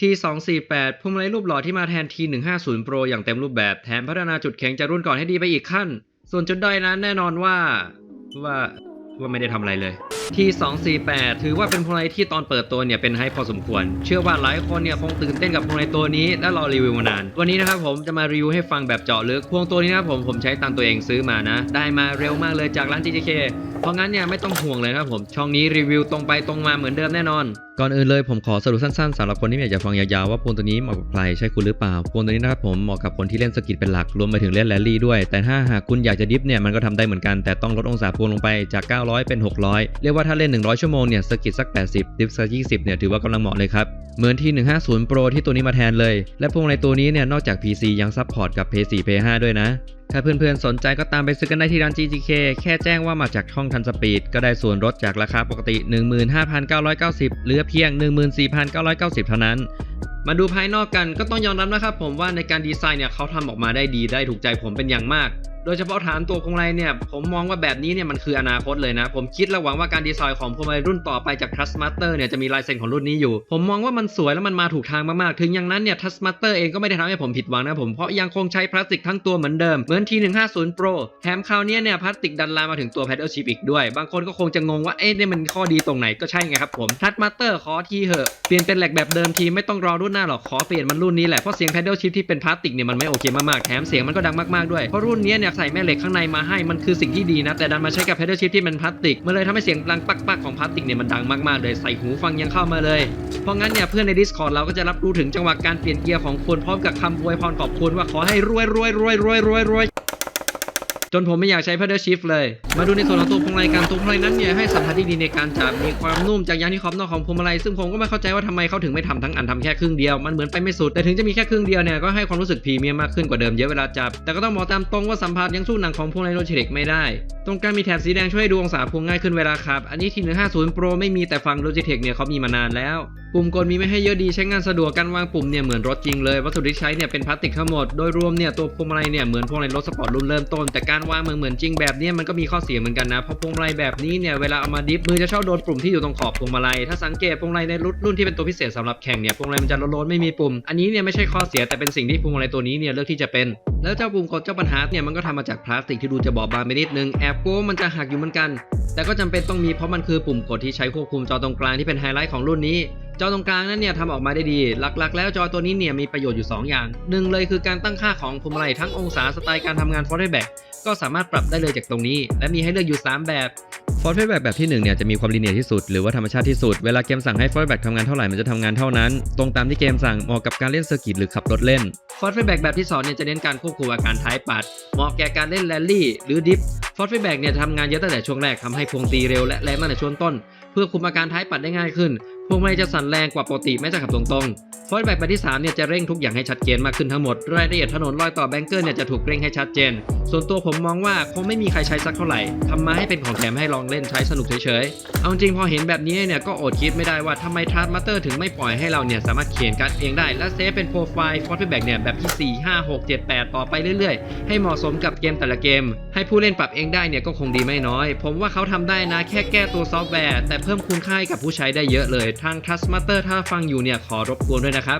T248 พุ่มาลัยรูปหล่อที่มาแทน T150 Pro อย่างเต็มรูปแบบแถมพัฒนาจุดแข็งจากรุ่นก่อนให้ดีไปอีกขั้น ส่วนจุดด้อยนั้นแน่นอนว่า ว่าว่าไม่ได้ทำอะไรเลย T248 ถือว่าเป็นพวงมาลัยที่ตอนเปิดตัวเนี่ยเป็นไฮป์พอสมควร เชื่อว่าหลายคนเนี่ยคงตื่นเต้นกับพวงมาลัยตัวนี้และรอรีวิวมานาน วันนี้นะครับผมจะมารีวิวให้ฟังแบบเจาะลึก พวงตัวนี้นะครับผมผมใช้ตามตัวเองซื้อมานะ ได้มาเร็วมากเลยจากร้าน GJK เพราะงั้นเนี่ยไม่ต้องห่วงเลยครับผม ช่องนี้รีวิวตรงไปตรงมาเหมือนเดิมแน่นอนก่อนอื่นเลยผมขอสรุปสั้นๆสำหรับคนที่อยากจะฟังยาวๆว่าพวงตัวนี้เหมาะกับใครใช่คุณหรือเปล่าพวงตัวนี้นะครับผมเหมาะกับคนที่เล่นสกิทเป็นหลักรวมไปถึงเล่นแรลลี่ด้วย แต่ถ้าหากคุณอยากจะดิฟเนี่ยมันก็ทำได้เหมือนกันแต่ต้องลดองศาพวงลงไปจาก 900 เป็น 600 เรียกว่าว่าถ้าเล่น 100 ชั่วโมงเนี่ยสกิทสัก 80 ดิฟสัก 20 เนี่ยถือว่ากำลังเหมาะเลยครับ เหมือนที่ 150 Pro ที่ตัวนี้มาแทนเลย และพวงในตัวนี้เนี่ยนอกจาก PC ยังซัพพอร์ตกับ PS4 PS5 ด้วยนะ ถ้าเพื่อนๆ สนใจก็ตามไปซื้อกันได้ที่ร้าน GGK แค่แจ้งว่ามาจากช่องทันสปีดก็ได้ส่วนลดจากราคาปกติ 15,990เหลือเพียง 14,990 เท่านั้นมาดูภายนอกกันก็ต้องยอมรับนะครับผมว่าในการดีไซน์เนี่ยเขาทำออกมาได้ดีได้ถูกใจผมเป็นอย่างมากโดยเฉพาะฐานตัวพวงมาลัยเนี่ยผมมองว่าแบบนี้เนี่ยมันคืออนาคตเลยนะ ผมคิดและหวังว่าการดีไซน์ของพวงมาลัยรุ่นต่อไปจาก Trust Master เนี่ยจะมีลายเซ็นของรุ่นนี้อยู่ ผมมองว่ามันสวยและมันมาถูกทางมากๆ ถึงอย่างนั้นเนี่ย Trust Master เองก็ไม่ได้ทำให้ผมผิดหวังนะผมเพราะยังคงใช้พลาสติกทั้งตัวเหมือนเดิม เหมือน T150 Pro แถมคราวนี้เนี่ยพลาสติกดันลามมาถึงตัว Paddle Shift อีกด้วย บางคนก็คงจะงงว่าเอ๊ะเนี่ยมันข้อดีตรงไหนก็ใช่ไงครับผม Trust Master ขอทีเหอะเปลี่ยนเป็นแหลกแบบเดิมทีไม่ต้องรอรุ่นหน้าหรอกขอเปลี่ยนมันรุ่นนี้แหละเพราะเสียง Paddle Shift ที่เป็นพลาสติกเนี่ยมันไม่โอเคมากๆแถมเสียงมันก็ดังมากๆด้วยเพราะรุ่นเนี้ยเนี่ยใส่แม่เหล็กข้างในมาให้มันคือสิ่งที่ดีนะ แต่ดันมาใช้กับ Paddle Shift ที่มันพลาสติกมันเลยทำให้เสียงดังปักๆของพลาสติกเนี่ยมันดังมากๆเลยใส่หูฟังยังเข้ามาเลย เพราะงั้นเนี่ยเพื่อนใน Discord เราก็จะรับรู้ถึงจังหวะการเปลี่ยนเกียร์ของคนพร้อมกับคำอวยพรขอบคุณว่าขอให้รวยรวยรวยรวยรวยรวย จนผมไม่อยากใช้ Paddle Shift เลย มาดูในส่วนของตัวพวงมาลัยกันตัวพวงมาลัยนั้นเนี่ยให้สัมผัสที่ดีในการจับมีความนุ่มจากยางที่ขอบนอกของพวงมาลัยซึ่งผมก็ไม่เข้าใจว่าทำไมเขาถึงไม่ทำทั้งอันทำแค่ครึ่งเดียวมันเหมือนไปไม่สุดแต่ถึงจะมีแค่ครึ่งเดียวเนี่ยก็ให้ความรู้สึกพรีเมียมมากขึ้นกว่าเดิมเยอะเวลาจับแต่ก็ต้องบอกตามตรงว่าสัมผัสยังสู้หนังของพวงมาลัยโลจิเทคไม่ได้ ตรงกลางมีแถบสีแดงช่วยดูองศาพวงง่ายขึ้นเวลาขับ อันนี้ที่150 Pro ไม่มีแต่ฝั่ง Logitech เนี่ยเขามีมานานแล้ว ปุ่มกดมีไม่ให้เยอะดีใช้งานสะดวกการวางปุ่มเนี่ยเหมือนรถจริงเลย วัสดุที่ใช้เนี่ยเป็นพลาสติกทั้งหมด โดยรวมเนี่ยตัวพวงมาลัยเนี่ยเหมือนพวงมาลัยรถสปอร์ตรุ่นเริ่มต้นแต่การการวางมือเหมือนจริงแบบนี้มันก็มีข้อเสียเหมือนกันนะ เพราะพวงมาลัยแบบนี้เนี่ยเวลาเอามาดิฟมือจะชอบโดนปุ่มที่อยู่ตรงขอบพวงมาลัย ถ้าสังเกตพวงมาลัยในรุ่นรุ่นที่เป็นตัวพิเศษสำหรับแข่งเนี่ยพวงมาลัยมันจะโล้นๆไม่มีปุ่ม อันนี้เนี่ยไม่ใช่ข้อเสียแต่เป็นสิ่งที่พวงมาลัยตัวนี้เนี่ยเลือกที่จะเป็น แล้วเจ้าปุ่มกดเจ้าปัญหาเนี่ยมันก็ทำมาจากพลาสติกที่ดูจะบอบบางไปนิดนึงแอบโกลัวว่ามันจะหักอยู่เหมือนกัน แต่ก็จำเป็นต้องมีเพราะมันคือปุ่มกดที่ใช้ควบคุมจอตรงกลางที่เป็นไฮไลท์ของรุ่นนี้ จอตรงกลางนั้นเนี่ยทำออกมาได้ดี หลักๆ แล้วจอตัวนี้เนี่ยมีประโยชน์อยู่ 2 อย่างหนึ่งเลยคือการตั้งค่าของพวงมาลัยทั้งองศาสไตล์การทำงานฟอร์ w แบ็กก็สามารถปรับได้เลยจากตรงนี้ และมีให้เลือกอยู่ 3 แบบฟอร์ w แบ็กแบบที่1เนี่ยจะมีความลีเนียร์ที่สุดหรือว่าธรรมชาติที่สุด เวลาเกมสั่งให้ฟอร์ w แบ็กทำงานเท่าไหร่มันจะทำงานเท่านั้น ตรงตามที่เกมสั่งเหมาะกับการเล่นเซอร์กิตหรือขับรถเล่นฟอร์ w แบ็กแบบที่2เนี่ยจะเน้นการควบคุมอาการท้ายปัด เหมาะแก่การเล่นแรลลี่หรือดิฟฟอร์ w แบ็กเนี่ยทำงานเยอะตั้งแต่ช่วงแรกทำให้พวงตีเร็วและแรงตั้งแต่ช่วงต้น เพื่อคุมอาการท้ายปัดได้ง่ายขึ้น พวงมาลัยจะสั่นแรงกว่าปกติแม้จะขับตรงๆฟอร์แบ็กแบที่3เนี่ยจะเร่งทุกอย่างให้ชัดเจนมากขึ้นทั้งหมด รายละเอียดถนนรอยต่อแบงเกอร์เนี่ยจะถูกเร่งให้ชัดเจน ส่วนตัวผมมองว่าคงไม่มีใครใช้สักเท่าไหร่ทำมาให้เป็นของแถมให้ลองเล่นใช้สนุกเฉยๆ เอาจริงพอเห็นแบบนี้เนี่ยก็อดคิดไม่ได้ว่าทำไมทาร์ตมาสเตอร์ถึงไม่ปล่อยให้เราเนี่ยสามารถเขียนการ์ดเองได้ และเซฟเป็นโปรไฟล์ฟอร์แบ็กเนี่ยแบบที่4 5 6 7 8 ต่อไปเรื่อยๆ ให้เหมาะสมกับเกมแต่ละเกม ให้ผู้เล่นปรับเองได้เนี่ยก็คงดีไม่น้อย ผมว่าเขาทำได้นะแค่แก้ตัวซอฟต์แวร์ แต่เพิ่มคุณค่าให้กับผู้ใช้ได้เยอะเลยทาง Trust Master ถ้าฟังอยู่เนี่ยขอรบกวนด้วยนะครับ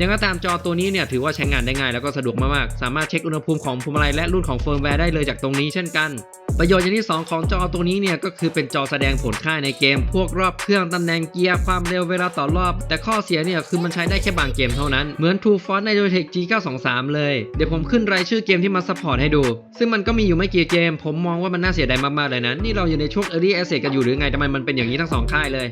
ยังก็ตามจอตัวนี้เนี่ยถือว่าใช้งานได้ง่ายแล้วก็สะดวกมากๆ สามารถเช็คอุณหภูมิของพวงมาลัยและรุ่นของเฟิร์มแวร์ได้เลยจากตรงนี้เช่นกัน ประโยชน์อย่างที่ 2 ของจอตัวนี้เนี่ยก็คือเป็นจอแสดงผลค่าในเกม พวกรอบเครื่องตำแหน่งเกียร์ความเร็วเวลาต่อรอบ แต่ข้อเสียเนี่ยคือมันใช้ได้แค่บางเกมเท่านั้น เหมือน True Force ใน Logitech G923 เลย เดี๋ยวผมขึ้นรายชื่อเกมที่มาซัพพอร์ตให้ดู ซึ่งมันก็มีอยู่ไม่กี่เกม ผมมองว่ามันน่าเสียดายมากๆเลยนะนี่เราอยู่ในช่วง Early Access กันอยู่หรือไงทำไมมันเป็นอย่างนี้ทั้งสองค่ายเลย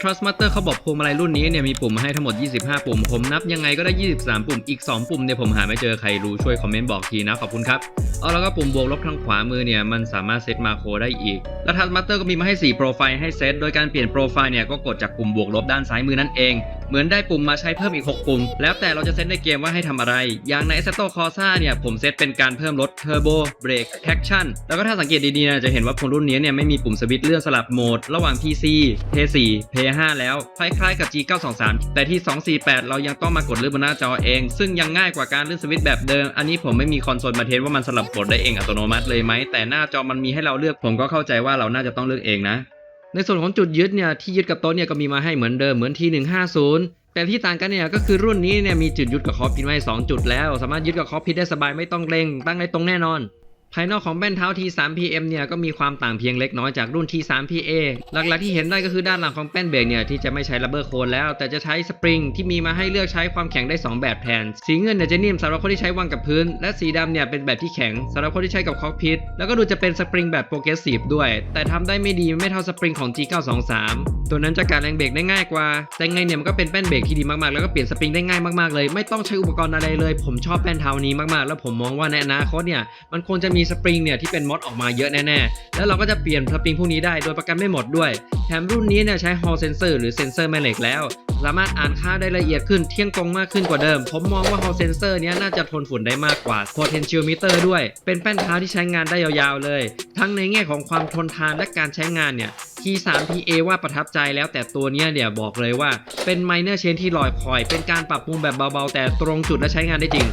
Trust Master เขาบอกพวงมาลัยรุ่นนี้เนี่ยมีปุ่มมาให้ทั้งหมด 25 ปุ่ม ผมนับยังไงก็ได้ 23 ปุ่ม อีก 2 ปุ่มเนี่ยผมหาไม่เจอใครรู้ช่วยคอมเมนต์บอกทีนะ ขอบคุณครับ เอาแล้วก็ปุ่มบวกลบทางขวามือเนี่ยมันสามารถเซตมาโครได้อีก แล้ว Trust Master ก็มีมาให้ 4 โปรไฟล์ให้เซต โดยการเปลี่ยนโปรไฟล์เนี่ยก็กดจากปุ่มบวกลบด้านซ้ายมือนั่นเอง เหมือนได้ปุ่มมาใช้เพิ่มอีก 6 ปุ่ม แล้วแต่เราจะเซตในเกมว่าให้ทำอะไร อย่างใน Assetto Corsa เนี่ย ผมเซตเป็นการเพิ่มลด Turbo Brake Traction แล้วก็ถ้าสังเกตดีๆนะจะเห็นว่าพวงรุ่นนี้เนี่ยไม่มีปุ่มสวิตช์เลื่อนสลับโหมด ระหว่าง PC P4, P5 แล้วคล้ายๆกับ G923 แต่ที่ 248 เรายังต้องมากดเลื่อนบนหน้าจอเอง ซึ่งยังง่ายกว่าการเลื่อนสวิตช์แบบเดิม อันนี้ผมไม่มีคอนโซลมาเทสว่ามันสลับกดได้เองอัตโนมัติเลยไหมแต่หน้าจอมันมีให้เราเลือกผมก็เข้าใจว่าเราน่าจะต้องเลือกเองนะ ในส่วนของจุดยึดเนี่ยที่ยึดกับโต๊ะเนี่ยก็มีมาให้เหมือนเดิมเหมือนที่ 150 แต่ที่ต่างกันเนี่ยก็คือรุ่นนี้เนี่ยมีจุดยึดกับคอพิทไว้สองจุดแล้ว สามารถยึดกับคอพิทได้สบายไม่ต้องเล็งตั้งได้ตรงแน่นอน ภายนอกของแป้นเท้า T3PM เนี่ยก็มีความต่างเพียงเล็กน้อยจากรุ่น T3PA หลักๆที่เห็นได้ก็คือด้านหลังของแป้นเบรกเนี่ยที่จะไม่ใช้ระเบิดโคนแล้ว แต่จะใช้สปริงที่มีมาให้เลือกใช้ความแข็งได้ 2 แบบแทน สีเงินเนี่ยจะนิ่มสำหรับคนที่ใช้วางกับพื้น และสีดำเนี่ยเป็นแบบที่แข็งสำหรับคนที่ใช้กับคอกพิทแล้วก็ดูจะเป็นสปริงแบบโปรเกรสซีฟด้วย แต่ทำได้ไม่ดีไม่เท่าสปริงของ G923 ตัวนั้นจะการแรงเบรกได้ง่ายกว่า แต่ไงเนี่ยมันก็เป็นแป้นเบรกที่ดีมากๆ แล้วก็เปลี่ยนสปริงได้ง่ายมากๆเลย ไม่ต้องใช้อุปกรณ์อะไรเลย ผมชอบแป้นเท้านี้มากๆ แล้วผมมองว่าในอนาคตเนี่ยมันควรจะมีีสปริงเนี่ยที่เป็นมอดออกมาเยอะแน่ๆ แล้วเราก็จะเปลี่ยนสปริงพวกนี้ได้โดยประกันไม่หมดด้วย แถมรุ่นนี้เนี่ยใช้ Hall Sensor หรือเซนเซอร์แม่เหล็กแล้ว สามารถอ่านค่าได้ละเอียดขึ้นเที่ยงตรงมากขึ้นกว่าเดิม ผมมองว่า Hall Sensor เนี้ยน่าจะทนฝุ่นได้มากกว่า Potentiometer ด้วย เป็นแป้นเท้าที่ใช้งานได้ยาวๆเลย ทั้งในแง่ของความทนทานและการใช้งานเนี่ย T3PA ว่าประทับใจแล้วแต่ตัวเนี้ยเนี่ยบอกเลยว่าเป็น minor change ที่ลอยคอย เป็นการปรับปรุงแบบเบาๆ แต่ตรงจุดและใช้งานได้จริง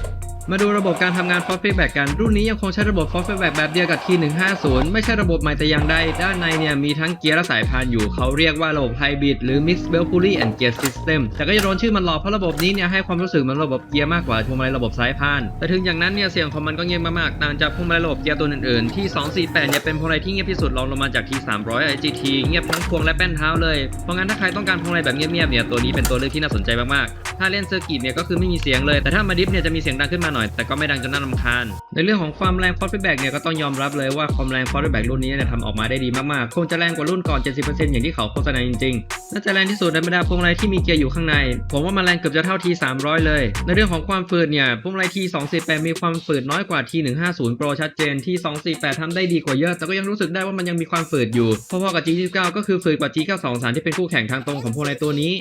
มาดูระบบการทำงาน Force Feedback กัน รุ่นนี้ยังคงใช้ระบบ Force Feedback แบบเดียวกับ T150 ไม่ใช่ระบบใหม่แต่อย่างใด ด้านในเนี่ยมีทั้งเกียร์และสายพานอยู่ เขาเรียกว่าระบบ Hybrid หรือ Mixed Belt Pulley and Gear System แต่ก็จะโดนชื่อมันหลอกเพราะระบบนี้เนี่ยให้ความรู้สึกเหมือนระบบเกียร์มากกว่าพวงมาลัยระบบสายพาน แต่ถึงอย่างนั้นเนี่ยเสียงของมันก็เงียบมากๆ ต่างจากพวงมาลัยระบบเกียร์ตัวอื่นๆ ที่ 248 เนี่ยเป็นพวงมาลัยที่เงียบที่สุดรองลงมาจาก T300 IGT เงียบทั้งพวงและแป้นเท้าเลย เพราะงั้นถ้าใครต้องการพวงมาลัยแบบเงียบๆ เนี่ยตัวนี้เป็นตัวเลือกที่น่าสนใจมากๆ ถ้าเล่นเซอร์กิตเนี่ยก็คือไม่มีเสียงเลย แต่ถ้ามาดิฟเนี่ยจะมีเสียงดังขึ้นมาหน่อยแต่ก็ไม่ดังจนน่ารำคาญ ในเรื่องของความแรงฟอสฟีดแบ็กเนี่ยก็ต้องยอมรับเลยว่าความแรงฟอสฟีดแบ็กรุ่นนี้เนี่ยทำออกมาได้ดีมากๆ คงจะแรงกว่ารุ่นก่อน 70%อย่างที่เขาโฆษณาจริงๆ น่าจะแรงที่สุดในบรรดาพวงมาลัยที่มีเกียร์อยู่ข้างใน ผมว่ามันแรงเกือบจะเท่า T300 เลย ในเรื่องของความฝืดเนี่ยพวงมาลัย T248 มีความฝืดน้อยกว่า T150 Pro ชัดเจน T248 ทำได้ดีกว่าเยอะ แต่ก็ยังรู้สึกได้ว่ามันยังมีความฝืดอยู่พอๆกับ G29 ก็คือฝืดกว่า G923 ที่เป็นคู่แข่งทางตรงของพวงมาลัยตัวนี้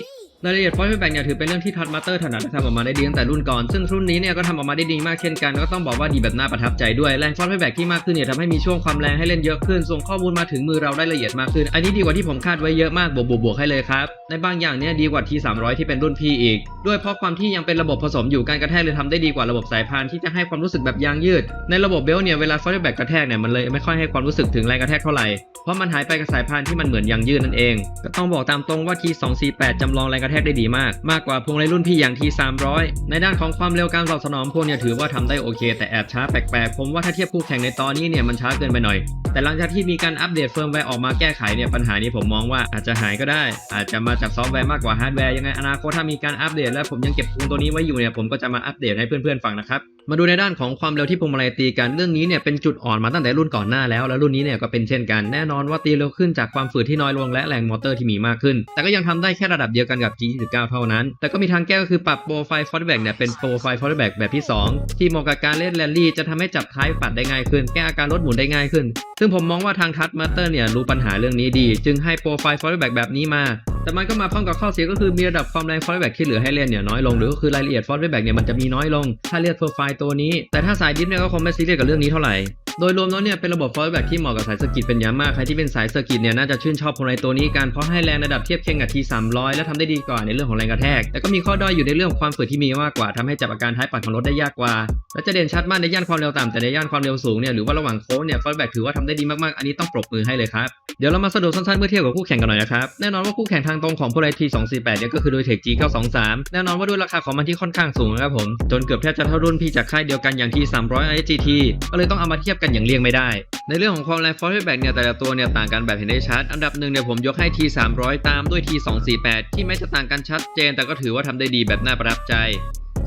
รายละเอียดฟอยล์ฟีดแบ็กเนี่ยถือเป็นเรื่องที่ท็อตมาสเตอร์ถนัดและทำออกมาได้ดีตั้งแต่รุ่นก่อน ซึ่งรุ่นนี้เนี่ยก็ทำออกมาได้ดีมากเช่นกัน ก็ต้องบอกว่าดีแบบน่าประทับใจด้วย แรงฟอยล์ฟีดแบ็กที่มากขึ้นเนี่ยทำให้มีช่วงความแรงให้เล่นเยอะขึ้น ส่งข้อมูลมาถึงมือเราได้ละเอียดมากขึ้น อันนี้ดีกว่าที่ผมคาดไว้เยอะมากบวกบวกบวกให้เลยครับ ในบางอย่างเนี่ยดีกว่า T300 ที่เป็นรุ่นพี่อีก ด้วยเพราะความที่ยังเป็นระบบผสมอยู่ การกระแทกเลยทำได้ดีกว่าระบบสายพานที่จะให้ความรู้สึกแบบยางยืด ในระบบเบลเนี่ยเวลาฟอยล์ฟีดแบ็กกระแทกเนี่ยมันเลยไม่ค่อยให้ความรู้สึกถึงแรงกระแทกเท่าไหร่เพราะมันหายไปกับสายพานที่มันเหมือนยางยืดนั่นเอง ก็ต้องบอกตามตรงว่า T248 จำลองแรงกระแทกได้ดีมาก มากกว่าพวงในรุ่นพี่อย่าง T300 ในด้านของความเร็วการตอบสนองพวกเนี่ยถือว่าทำได้โอเค แต่แอบช้าแปลกๆ ผมว่าถ้าเทียบคู่แข่งในตอนนี้เนี่ยมันช้าเกินไปหน่อย แต่หลังจากที่มีการอัปเดตเฟิร์มแวร์ออกมาแก้ไขเนี่ยปัญหานี้ผมมองว่าอาจจะหายก็ได้ อาจจะมาจากซอฟต์แวร์มากกว่าฮาร์ดแวร์ยังไงอนาคตถ้ามีการอัปเดต และผมยังเก็บพวงตัวนี้ไว้อยู่เนี่ยผมก็จะมาอัปเดตให้เพื่อนๆฟังนะครับมาดูในด้านของความเร็วที่พวงมาลัยตีกันเรื่องนี้เนี่ยเป็นจุดอ่อนมาตั้งแต่รุ่นก่อนหน้าแล้วแล้วรุ่นนี้เนี่ยก็เป็นเช่นกันแน่นอนว่าตีเร็วขึ้นจากความฝืดที่น้อยลงและแรงมอเตอร์ที่มีมากขึ้น แต่ก็ยังทำได้แค่ระดับเดียวกันกับ G29 เท่านั้น แต่ก็มีทางแก้ก็คือปรับโปรไฟล์ฟอร์ดแบ็กเนี่ยเป็นโปรไฟล์ฟอร์ดแบ็กแบบที่ 2 ที่เหมาะกับการเล่นแรลลี่ จะทำให้จับท้ายปัดได้ง่ายขึ้น แก้อาการรถหมุนได้ง่ายขึ้น ซึ่งผมมองว่าทางทัชมาสเตอร์เนี่ยรู้ปัญหาเรื่องนี้ดี จึงให้โปรไฟล์ฟอร์ดแบ็กแบบนี้มาแต่มันก็มาพร้อมกับข้อเสียก็คือมีระดับความแรงฟอร์แบ็กที่เหลือให้เล่นเนี่ยน้อยลงหรือก็คือรายละเอียดฟอร์แบ็กเนี่ยมันจะมีน้อยลง ถ้าเลือกโปรไฟล์ตัวนี้ แต่ถ้าสายดิฟเนี่ยก็คงไม่ซีเรียสกับเรื่องนี้เท่าไหร่ โดยรวมแล้วเนี่ยเป็นระบบฟอร์แบ็กที่เหมาะกับสายเซอร์กิตเป็นอย่างมาก ใครที่เป็นสายเซอร์กิตเนี่ยน่าจะชื่นชอบพวงมาลัยตัวนี้กันเพราะให้แรงระดับเทียบเคียงกับ T300 และทำได้ดีกว่าในเรื่องของแรงกระแทก แต่ก็มีข้อด้อยอยู่ในเรื่องของความฝืดที่มีมากกว่าทำให้จับอาการท้ายปัดของรถได้ยากกว่า และจะเด่นชัดมากในย่านความเร็วต่ำแต่ในย่านความเร็วสูงเนี่ยหรือว่าระหว่างโค้งเนี่ยฟอร์แบ็กถือว่าทำได้ดีมากๆอันนี้ต้องปรบมือให้เลยครับเดี๋ยวเรามาสรุปสั้นๆเมื่อเทียบกับคู่แข่งกันหน่อยนะครับแน่นอนว่าคู่แข่งทางตรงของพวงมาลัย T248 เนี่ยก็คือโดย Tech G923 แน่นอนว่าด้วยราคาของมันที่ค่อนข้างสูงนะครับผมจนเกือบแทบจะเท่ารุ่นพี่จากค่ายเดียวกันอย่าง T300 IGT ก็เลยต้องเอามาเทียบกันอย่างเลี่ยงไม่ได้ ในเรื่องของความแรงฟอร์ดแบ็กเนี่ยแต่ละตัวเนี่ยต่างกันแบบเห็นได้ชัด อันดับหนึ่งเนี่ยผมยกให้ T300 ตามด้วย T248 ที่แม้จะต่างกันชัดเจน แต่ก็ถือว่าทำได้ดีแบบน่าประทับใจ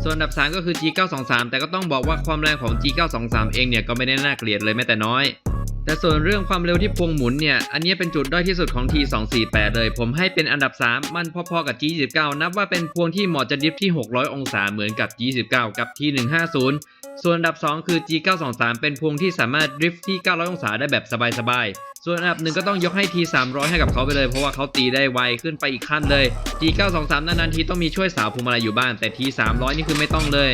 ส่วนอันดับ 3 ก็คือ G923 แต่ก็ต้องบอกว่าความแรงของ G923 เองเนี่ยก็ไม่ได้น่าเกลียดเลยแม้แต่น้อย แต่ส่วนเรื่องความเร็วที่พวงหมุนเนี่ย อันนี้เป็นจุดด้อยที่สุดของ T248 เลย ผมให้เป็นอันดับ 3 มันพอๆกับ G29 นับว่าเป็นพวงที่เหมาะจะดริฟที่ 600 องศาเหมือนกับ G29 กับ T150 ส่วนอันดับ 2 คือ G923 เป็นพวงที่สามารถดริฟที่ 900 องศาได้แบบสบายๆส่วนอันดับหนึ่งก็ต้องยกให้ T300 ให้กับเขาไปเลย เพราะว่าเขาตีได้ไวขึ้นไปอีกขั้นเลย G923 นานๆทีต้องมีช่วยสาวพวงมาลัยอยู่บ้างแต่ T300 นี่คือไม่ต้องเลย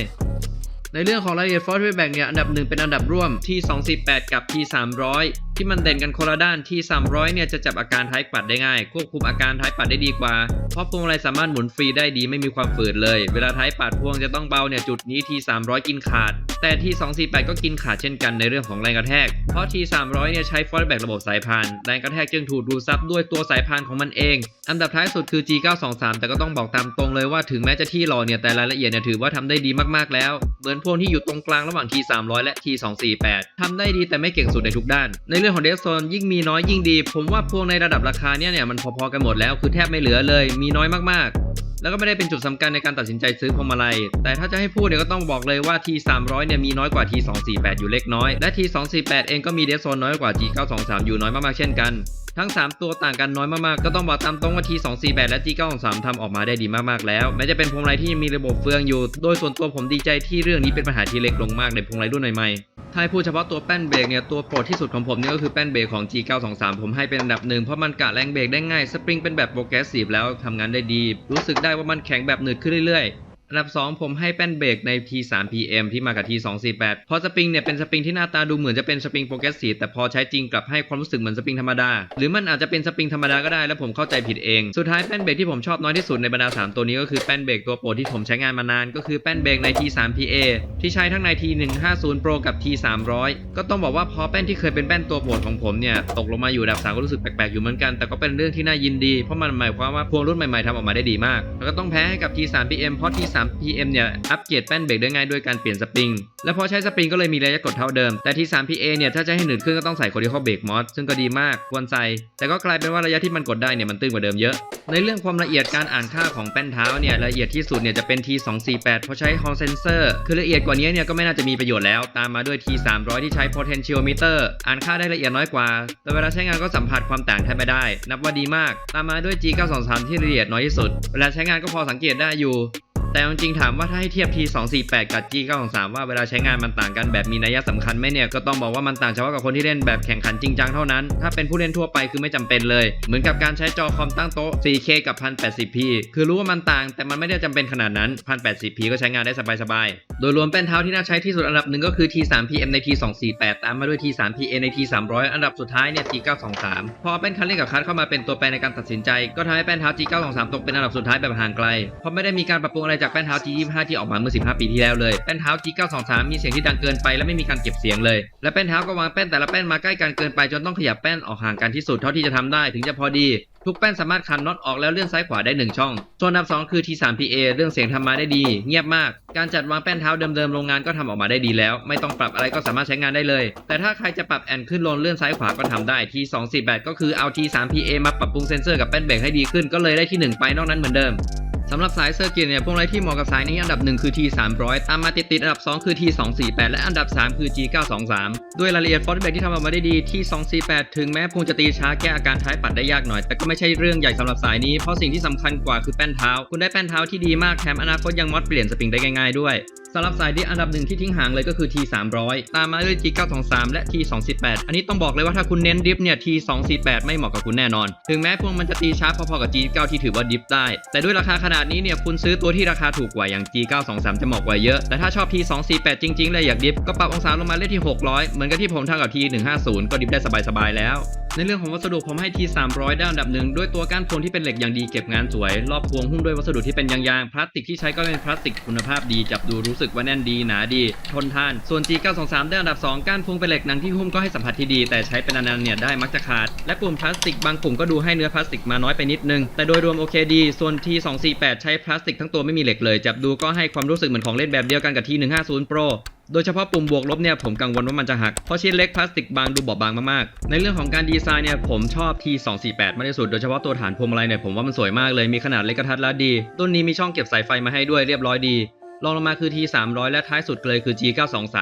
ในเรื่องของรายละเอียด Force Feedback เนี่ยอันดับหนึ่งเป็นอันดับร่วมที่ 248 กับ T300 ที่มันเด่นกันคนละด้านที่ 300 เนี่ยจะจับอาการท้ายปัดได้ง่าย ควบคุมอาการท้ายปัดได้ดีกว่า เพราะพวงมาลัยสามารถหมุนฟรีได้ดีไม่มีความฝืดเลย เวลาท้ายปัดพวงจะต้องเบาเนี่ยจุดนี้ที 300 กินขาด แต่ที 248 ก็กินขาดเช่นกันในเรื่องของแรงกระแทก เพราะที 300 เนี่ยใช้ฟอร์แบกระบบสายพานแรงกระแทกจึงถูกดูดซับด้วยตัวสายพานของมันเอง อันดับท้ายสุดคือ G923 แต่ก็ต้องบอกตามตรงเลยว่าถึงแม้จะที่หล่อเนี่ยแต่รายละเอียดเนี่ยถือว่าทำได้ดีมากๆแล้ว เหมือนพวงที่อยู่ตรงกลางระหว่าง T300 และ T248 ทำได้ดีแต่ไม่เก่งสุดในทุกด้านในเรื่องของเดสโซนยิ่งมีน้อยยิ่งดี ผมว่าพวงในระดับราคาเนี่ยเนี่ยมันพอๆกันหมดแล้วคือแทบไม่เหลือเลย มีน้อยมากๆ แล้วก็ไม่ได้เป็นจุดสำคัญในการตัดสินใจซื้อพวงมาลัย แต่ถ้าจะให้พูดเนี่ยก็ต้องบอกเลยว่า T300 เนี่ยมีน้อยกว่า T248 อยู่เล็กน้อย และ T248 เองก็มีเดสโซนน้อยกว่า G923 อยู่น้อยมากๆเช่นกัน ทั้ง 3 ตัวต่างกันน้อยมากๆ ก็ต้องบอกตามตรงว่า T248 และ G923 ทำออกมาได้ดีมากๆแล้ว แม้จะเป็นพวงมาลัยที่ยังมีระบบเฟืองอยู่ โดยส่วนตัวผมดีใจที่เรื่องนี้เป็นปัญหาที่เล็กลงมากในพวงมาลัยรุ่นใหม่ๆถ้าพูดเฉพาะตัวแป้นเบรกเนี่ย ตัวโปรดที่สุดของผมเนี่ยก็คือแป้นเบรกของ G923 ผมให้เป็นอันดับหนึ่งเพราะมันกะแรงเบรกได้ง่าย สปริงเป็นแบบโปรแกรสซีฟแล้วทำงานได้ดี รู้สึกได้ว่ามันแข็งแบบหนืดขึ้นเรื่อยๆ อันดับ 2 ผมให้แป้นเบรกใน T3PM ที่มากับ T248 พราะสปริงเนี่ยเป็นสปริงที่หน้าตาดูเหมือนจะเป็นสปริงโปรแกรสซีฟแต่พอใช้จริงกลับให้ความรู้สึกเหมือนสปริงธรรมดา หรือมันอาจจะเป็นสปริงธรรมดาก็ได้แล้วผมเข้าใจผิดเอง สุดท้ายแป้นเบรกที่ผมชอบน้อยที่สุดในบรรดา 3 ตัวนี้ก็คือแป้นเบรกตัวโปรดที่ผมใช้งานมานาน ก็คือแป้นเบรกใน T3PA ที่ใช้ทั้งใน T150 Pro กับ T300 ก็ต้องบอกว่าพอแป้นที่เคยเป็นแป้นตัวโปรดของผมเนี่ยตกลงมาอยู่อันดับ3ก็รู้สึกแปลกๆอยู่เหมือนกันแต่ก็เป็นเรื่องที่น่ายินดีเพราะมันหมายความว่าพวงรุ่นใหม่ๆทำออกมาได้ดีมากแล้วก็ต้องแพ้ให้กับ T3PM เพราะ3 pm เนี่ยอัปเกรดแป้นเบรกได้ง่ายด้วยการเปลี่ยนสปริง และพอใช้สปริงก็เลยมีระยะกดเท่าเดิม แต่ T3PA เนี่ยถ้าจะให้หนืดขึ้นก็ต้องใส่ Cortical Brake Mod ซึ่งก็ดีมากควรใส่ แต่ก็กลายเป็นว่าระยะที่มันกดได้เนี่ยมันตื้นกว่าเดิมเยอะในเรื่องความละเอียดการอ่านค่าของแป้นเท้าเนี่ยละเอียดที่สุดเนี่ยจะเป็น T248 เพราะใช้ Hall Sensor คือละเอียดกว่านี้เนี่ยก็ไม่น่าจะมีประโยชน์แล้ว ตามมาด้วย T300 ที่ใช้ Potentiometer อ่านค่าได้ละเอียดน้อยกว่า แต่เวลาใช้งานก็สัมผัสความต่างแทบไม่ได้ นับว่าดีมาก ตามมาด้วย G923 ที่ละเอียดน้อยที่สุด เวลาใช้งานก็พอสังเกตได้อยู่ แต่จริงๆถามว่าถ้าให้เทียบ T248 กับ G923 ว่าเวลาใช้งานมันต่างกันแบบมีนัยสำคัญไหมเนี่ยก็ต้องบอกว่ามันต่างเฉพาะกับคนที่เล่นแบบแข่งขันจริงจังเท่านั้น ถ้าเป็นผู้เล่นทั่วไปคือไม่จำเป็นเลย เหมือนกับการใช้จอคอมตั้งโต๊ะ 4K กับ 1080p คือรู้ว่ามันต่าง แต่มันไม่ได้จำเป็นขนาดนั้น 1080p ก็ใช้งานได้สบายๆ โดยรวมแป้นเท้าที่น่าใช้ที่สุดอันดับหนึ่งก็คือ T3PM ใน T248 ตามมาด้วย T3PA ใน T300 อันดับสุดท้ายเนี่ย G923 พอแป้นคันเร่งกับคัสเข้ามาเป็นตัวแปรในการตัดสินใจ ก็ทำให้แป้นเท้า G923 ตกเป็นอันดับสุดท้ายแบบห่างไกลเพราะไม่ได้มีการปรับปรุงอะไรจากแป้นเท้า G25 ที่ออกมาเมื่อ 15 ปีที่แล้วเลย แป้นเท้า G923 มีเสียงที่ดังเกินไปและไม่มีการเก็บเสียงเลย และแป้นเท้าก็วางแป้นแต่ละแป้นมาใกล้กันเกินไปจนต้องขยับแป้นออกห่างกันที่สุดเท่าที่จะทำได้ถึงจะพอดี ทุกแป้นสามารถคันน็อตออกแล้วเลื่อนซ้ายขวาได้ 1 ช่อง ส่วนอันดับ2คือ T3PA เรื่องเสียงทำมาได้ดี เงียบมาก การจัดวางแป้นเท้าเดิมๆโรงงานก็ทำออกมาได้ดีแล้ว ไม่ต้องปรับอะไรก็สามารถใช้งานได้เลย แต่ถ้าใครจะปรับแอนขึ้นลงเลื่อนซ้ายขวาก็ทำได้ T248 ก็คือเอา T3PA มาปรับปรุงเซนเซอร์กับแป้นเบรกให้ดีขึ้นก็เลยได้ที่ 1 ไปนอกนั้นเหมือนเดิม สำหรับสายเซอร์กิตเนี่ยพวงมาลัยที่เหมาะกับสายนี้อันดับ 1 คือ T300 ตามมาติดๆอันดับ 2 คือ T248 และอันดับ 3 คือ G923 ด้วยรายละเอียดฟอร์ดแบกที่ทำออกมาได้ดี T248 ถึงแม้พวงจะตีช้าแก้อาการท้ายปัดได้ยากหน่อย แต่ก็ไม่ใช่เรื่องใหญ่สำหรับสายนี้เพราะสิ่งที่สำคัญกว่าคือแป้นเท้า คุณได้แป้นเท้าที่ดีมากแถมอนาคตยังมอดเปลี่ยนสปริงได้ง่ายๆด้วย สำหรับสายที่อันดับหนึ่งที่ทิ้งห่างเลยก็คือ T300 ตามมาด้วย G923 และ T248 อันนี้ต้องบอกเลยว่าถ้าคุณเน้นดิฟเนี่ย T248 ไม่เหมาะกับคุณแน่นอน ถึงแม้พวงมันจะตีช้าพอๆกับ G9 ที่ถือว่าดิฟได้ แต่ด้วยราคาขนาดนี้เนี่ยคุณซื้อตัวที่ราคาถูกกว่าอย่าง G923 จะเหมาะกว่าเยอะ แต่ถ้าชอบ T248 จริงๆเลยอยากดิฟก็ปรับองศาลงมาเล่นที่ 600 เหมือนกับที่ผมทำกับ T150 ก็ดิฟได้สบายๆแล้วในเรื่องของวัสดุผมให้ T300 ได้อันดับหนึ่งด้วยตัวก้านพวงที่เป็นเหล็กอย่างดีเก็บงานสวย รอบพวงหุ้มด้วยวัสดุที่เป็นยางๆพลาสติกที่ใช้ก็เป็นพลาสติกคุณภาพดีจับดูรู้สึกว่าแน่นดีหนาดี ทนทาน ส่วน G923 ได้อันดับ 2ก้านพวงเป็นเหล็กหนังที่หุ้มก็ให้สัมผัสที่ดี แต่ใช้เป็นนานๆเนี่ยได้มักจะขาด และปุ่มพลาสติกบางปุ่มก็ดูให้เนื้อพลาสติกมาน้อยไปนิดนึง แต่โดยรวมโอเคดี ส่วน T248 ใช้พลาสติกทั้งตัวไม่มีเหล็กเลย จับดูก็ให้ความรู้สึกเหมือนของเล่นแบบเดียวกันกับ T150 Pro โดยเฉพาะปุ่มบวกลบเนี่ยผมกังวลว่ามันจะหัก เพราะชิ้นเล็กพลาสติกบางดูบอบบางมากๆ ในเรื่องของการดีไซน์เนี่ยผมชอบ T248 มากที่สุด โดยเฉพาะตัวฐานพวงมาลัยเนี่ยผมว่ามันสวยมากเลยมีขนาดเล็กกระทัดรัดดีต้นนี้มีช่องเก็บสายไฟมาให้ด้วยเรียบร้อยดี รองลงมาคือ T300 และท้ายสุดเลยคือ G923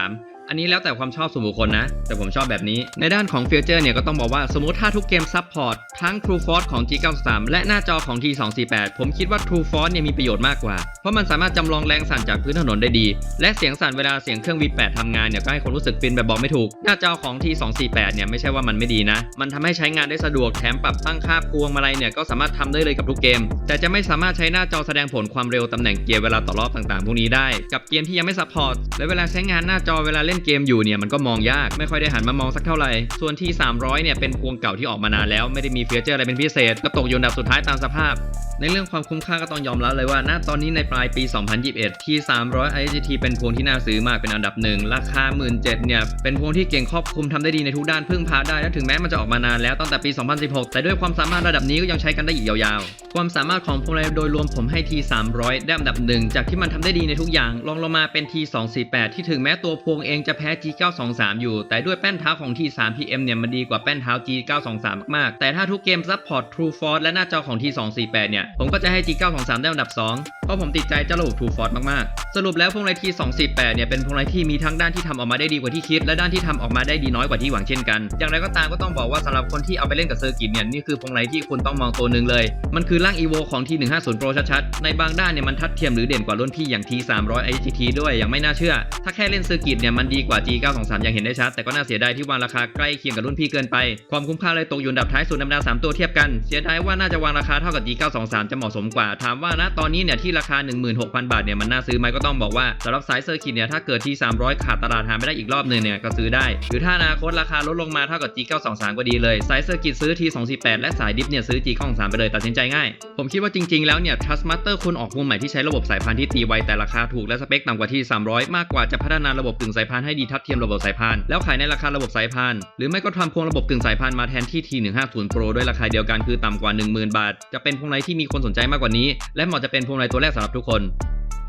อันนี้แล้วแต่ความชอบส่วนบุคคลนะ แต่ผมชอบแบบนี้ ในด้านของฟีเจอร์เนี่ยก็ต้องบอกว่าสมมติถ้าทุกเกมซัพพอร์ตทั้ง True Force ของ G93 และหน้าจอของ T248 ผมคิดว่า True Force เนี่ยมีประโยชน์มากกว่า เพราะมันสามารถจำลองแรงสั่นจากพื้นถนนได้ดี และเสียงสั่นเวลาเสียงเครื่อง V8 ทำงานเนี่ยก็ให้ความรู้สึกฟินแบบบอกไม่ถูก หน้าจอของ T248 เนี่ยไม่ใช่ว่ามันไม่ดีนะ มันทำให้ใช้งานได้สะดวกแถมปรับตั้งค่าพวงมาลัยเนี่ยก็สามารถทำได้เลยกับทุกเกม แต่จะไม่สามารถใช้หน้าจอแสดงผลความเร็วตำแหน่งเกียร์เวลาต่อรอบต่างๆ พวกนี้ได้ กับเกมที่ยังไม่ซัพพอร์ตและเวลาใช้งานหน้าจอเวลาเล่นเกมอยู่เนี่ยมันก็มองยากไม่ค่อยได้หันมามองสักเท่าไหร่ส่วนที่ 300 เนี่ยเป็นพวงเก่าที่ออกมานานแล้วไม่ได้มีฟีเจอร์อะไรเป็นพิเศษก็ตกอยู่อันดับสุดท้ายตามสภาพ ในเรื่องความคุ้มค่าก็ต้องยอมรับเลยว่า ณตอนนี้ในปลายปี 2021 ที่ 300 IGT เป็นพวงที่น่าซื้อมากเป็นอันดับหนึ่งราคา 17,000เนี่ยเป็นพวงที่เก่งครอบคลุมทำได้ดีในทุกด้านพึ่งพาได้และถึงแม้มันจะออกมานานแล้วตั้งแต่ปี 2016 แต่ด้วยความสามารถระดับนี้ก็ยังใช้กันได้อีกยาวๆ ความสามารถของพวงโดยรวมผมให้ T 300 ได้อันดับหนึ่งจากที่มันทำได้ดีในทุกอย่างรองลงมาเป็น T 248 ที่ถึงแม้ตัวพวงเองจะะแพ้ G 923 อยู่ แต่ด้วยแป้นเท้าของ T 3 PM เนี่ยมันดีกว่าแป้นเท้า G 923 มากๆ แต่ถ้าทุกเกมซัพพอร์ต True Force และหน้าจอของ T 248 เนี่ย ผมก็จะให้ G 923 ได้อันดับ 2 เพราะผมติดใจเจ้าระบบ True Force มากๆ สรุปแล้วพวงมาลัย T 248 เนี่ยเป็นพวงมาลัยที่มีทั้งด้านที่ทำออกมาได้ดีกว่าที่คิด และด้านที่ทำออกมาได้ดีน้อยกว่าที่หวังเช่นกัน อย่างไรก็ตามก็ต้องบอกว่าสำหรับคนที่เอาไปเล่นกับเซอร์กิตเนี่ยนี่คือพวงมาลัยที่คุณต้องมองตัวหนึ่งเลย มันคือร่าง EVO ของ T 150 Pro ชัดๆ ในบางด้านเนี่ยมันทัดเทียมหรือเด่นกว่ารุ่นพี่อย่าง T 300 IGT ด้วยอย่างไม่น่าเชื่อ ถ้าแค่เล่นเซอร์กิตเนี่ยมันดีกว่า G 923 อย่างเห็นได้ชัด แต่ก็น่าเสียดายที่วางราคาใกล้เคียงกับรุ่นพี่เกินไป ความคุ้มค่าเลยตกอยู่อันดับท้ายสุดนบรรดาสามตัวเทียบกัน เสียดายว่าน่าจะวางราคาเท่ากับ G 923 จะเหมาะสมกว่า ถามว่าณตอนนี้เนี่ยที่ราคา 16,000 บาทเนี่ยมันน่าซื้อไหมก็ต้องบอกว่าสำหรับสายเซอร์กิตเนี่ยถ้าเกิด T 300 ขาดตลาดหาไม่ได้อีกรอบหนึ่งเนี่ยก็ซื้อได้ หรือถ้าอนาคตราคาลดลงมาเท่ากับ G 923 ก็ดีเลยสายเซอร์กิตซื้อ T 248 และสายดิฟเนี่ยซื้อ G 923 ไปเลยตัดสินใจง่าย ผมคิดว่าจริงๆแล้วเนี่ย Trustmaster ควรออกมุมใหม่ที่ใช้ระบบสายพานที่ตีไวแต่ราคาถูกและสเปคต่ำกว่าที่ 300 มากกว่าจะพัฒนาระบบกึ่งสายพานให้ดีทัดเทียมระบบสายพาน แล้วขายในราคาระบบสายพาน หรือไม่ก็ทำพวงระบบกึ่งสายพานมาแทนที่ T150 Pro ด้วยราคาเดียวกันคือต่ำกว่า 10,000 บาท จะเป็นพวงไรที่มีคนสนใจมากกว่านี้ และเหมาะจะเป็นพวงไรตัวแรกสำหรับทุกคน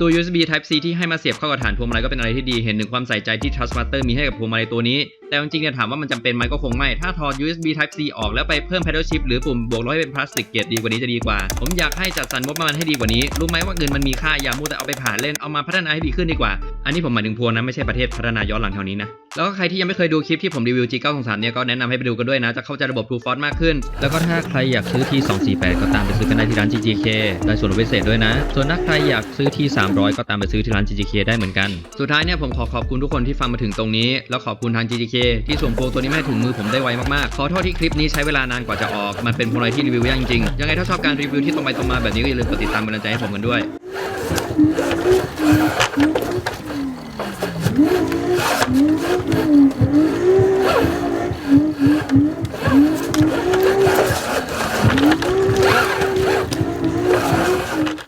ตัว USB Type C ที่ให้มาเสียบเข้ากับฐานพวงมาลัยก็เป็นอะไรที่ดี เห็นถึงความใส่ใจที่ Trustmaster มีให้กับพวงมาลัยตัวนี้ แต่จริงๆเนี่ยถามว่ามันจำเป็นไหมก็คงไม่ ถ้าถอด USB Type C ออกแล้วไปเพิ่ม paddle shift หรือปุ่มบวกลบให้เป็นพลาสติกเกรดดีกว่านี้จะดีกว่า ผมอยากให้จัดสรรงบประมาณให้ดีกว่านี้ รู้ไหมว่าเงินมันมีค่าอย่ามัวแต่เอาไปผ่านเล่น เอามาพัฒนาให้ดีขึ้นดีกว่า อันนี้ผมหมายถึงพวงนะไม่ใช่ประเทศพัฒนาย้อนหลังเท่านี้นะ แล้วก็ใครที่ยังไม่เคยดูคลิปที่ผมรีวิว G923 เนี่ยก็แนะนำให้ไปดูกันด้วยนะ จะเข้าใจระบบ True Force มากขึ้น แล้วก็ถ้าใครอยากซื้อ T248 ก็ตามไปซื้อกันได้ที่ร้าน GGK ได้ส่วนลดพิเศษด้วยนะ ส่วนถ้าใครอยากซื้อ300 ก็ตามไปซื้อที่ร้าน GGK ได้เหมือนกัน สุดท้ายเนี่ยผมขอขอบคุณทุกคนที่ฟังมาถึงตรงนี้ แล้วขอบคุณทาง GGK ที่ส่งโปรตัวนี้มาถึงมือผมได้ไวมากๆ ขอโทษที่คลิปนี้ใช้เวลานานกว่าจะออก มันเป็นโปอไรที่รีวิวยากจริงๆ ยังไงถ้าชอบการรีวิวที่ตรงไปตรงมาแบบนี้ก็อย่าลืมกดติดตามกำลังใจให้ผมกันด้วย Thank.